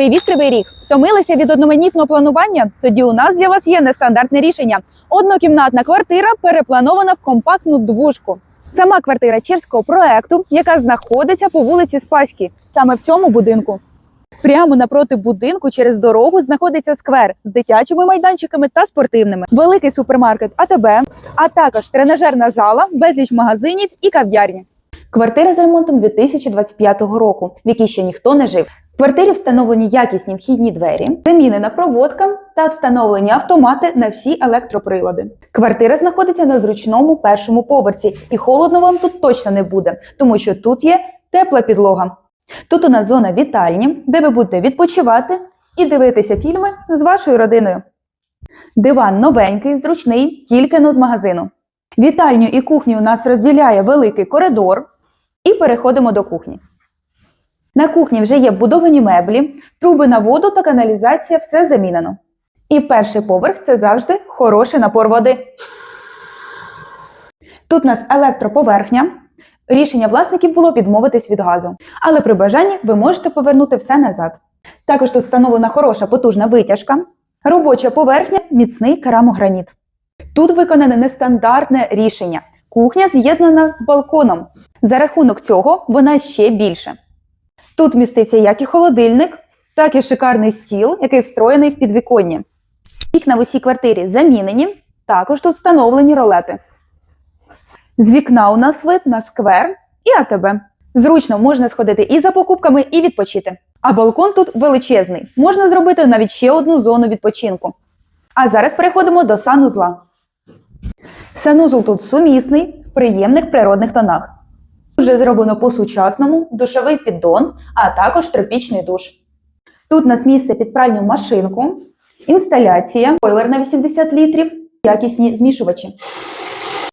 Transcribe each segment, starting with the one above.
Привіт, Кривий Ріг! Втомилися від одноманітного планування? Тоді у нас для вас є нестандартне рішення. Однокімнатна квартира перепланована в компактну двушку. Сама квартира чешського проекту, яка знаходиться по вулиці Спаській, саме в цьому будинку. Прямо напроти будинку через дорогу знаходиться сквер з дитячими майданчиками та спортивними, великий супермаркет АТБ, а також тренажерна зала, безліч магазинів і кав'ярні. Квартира з ремонтом 2025 року, в якій ще ніхто не жив. В квартирі встановлені якісні вхідні двері, замінена проводка та встановлені автомати на всі електроприлади. Квартира знаходиться на зручному першому поверсі, і холодно вам тут точно не буде, тому що тут є тепла підлога. Тут у нас зона вітальні, де ви будете відпочивати і дивитися фільми з вашою родиною. Диван новенький, зручний, тільки но з магазину. Вітальню і кухню у нас розділяє великий коридор. І переходимо до кухні. На кухні вже є вбудовані меблі, труби на воду та каналізація все замінено. І перший поверх це завжди хороший напор води. Тут у нас електроповерхня. Рішення власників було відмовитись від газу, але при бажанні ви можете повернути все назад. Також тут встановлена хороша потужна витяжка, робоча поверхня, міцний керамограніт. Тут виконане нестандартне рішення. Кухня з'єднана з балконом. За рахунок цього вона ще більше. Тут містився як і холодильник, так і шикарний стіл, який встроєний в підвіконня. Вікна в усій квартирі замінені, також тут встановлені ролети. З вікна у нас вид на сквер і АТБ. Зручно можна сходити і за покупками, і відпочити. А балкон тут величезний. Можна зробити навіть ще одну зону відпочинку. А зараз переходимо до санузла. Санузел тут сумісний, в приємних природних тонах. Вже зроблено по-сучасному, душовий піддон, а також тропічний душ. Тут у нас місце під пральню машинку, інсталяція, бойлер на 80 літрів, якісні змішувачі.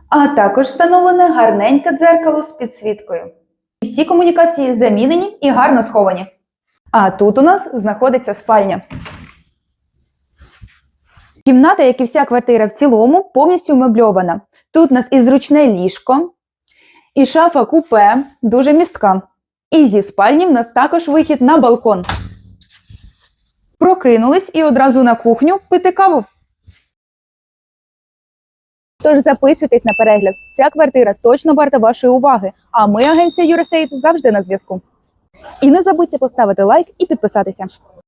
А також встановлене гарненьке дзеркало з підсвіткою. Всі комунікації замінені і гарно сховані. А тут у нас знаходиться спальня. Кімната, як і вся квартира в цілому, повністю мебльована. Тут у нас і зручне ліжко, і шафа купе, дуже містка. І зі спальні в нас також вихід на балкон. Прокинулись і одразу на кухню пити каву. Тож записуйтесь на перегляд. Ця квартира точно варта вашої уваги. А ми, агенція Юрестейт, завжди на зв'язку. І не забудьте поставити лайк і підписатися.